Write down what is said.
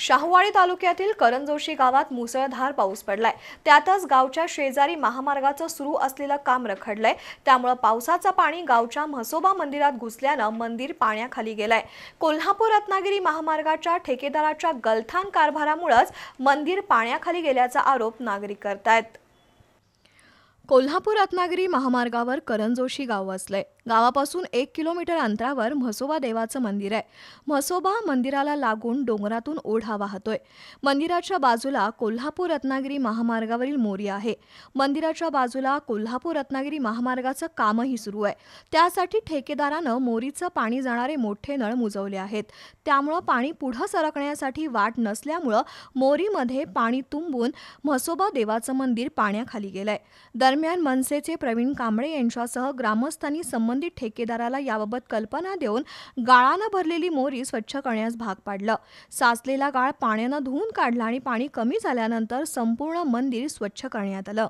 शाहूवाडी तालुक्यातील करंजोशी गावात मुसळधार पाऊस पडलाय. त्यातच गावच्या शेजारी महामार्गाचं सुरू असलेलं काम रखडलंय. त्यामुळं पावसाचं पाणी गावच्या म्हसोबा मंदिरात घुसल्यानं मंदिर पाण्याखाली गेलंय. कोल्हापूर रत्नागिरी महामार्गाच्या ठेकेदाराच्या गलथान कारभारामुळंच मंदिर पाण्याखाली गेल्याचा आरोप नागरिक करतायत. कोल्हापूर रत्नागिरी महामार्गावर करंजोशी गाव वसलंय. गावापासून एक किलोमीटर अंतरावर म्हसोबा देवाचं मंदिर आहे. म्हसोबा मंदिराला लागून डोंगरातून ओढा वाहतोय मंदिराच्या बाजूला कोल्हापूर रत्नागिरी महामार्गावरील मोरी आहे. मंदिराच्या बाजूला कोल्हापूर रत्नागिरी महामार्गाचं कामही सुरू आहे. त्यासाठी ठेकेदारानं मोरीचं पाणी जाणारे मोठे नळ मुजवले आहेत. त्यामुळं पाणी पुढं सरकण्यासाठी वाट नसल्यामुळं मोरीमध्ये पाणी तुंबून म्हसोबा देवाचं मंदिर पाण्याखाली गेलंय. दरम्यान दरम्यान मनसेचे प्रवीण कांबळे यांच्यासह ग्रामस्थांनी संबंधित ठेकेदाराला याबाबत कल्पना देऊन गाळानं भरलेली मोरी स्वच्छ करण्यास भाग पाडलं. साचलेला गाळ पाण्यानं धुवून काढला आणि पाणी कमी झाल्यानंतर संपूर्ण मंदिर स्वच्छ करण्यात आलं.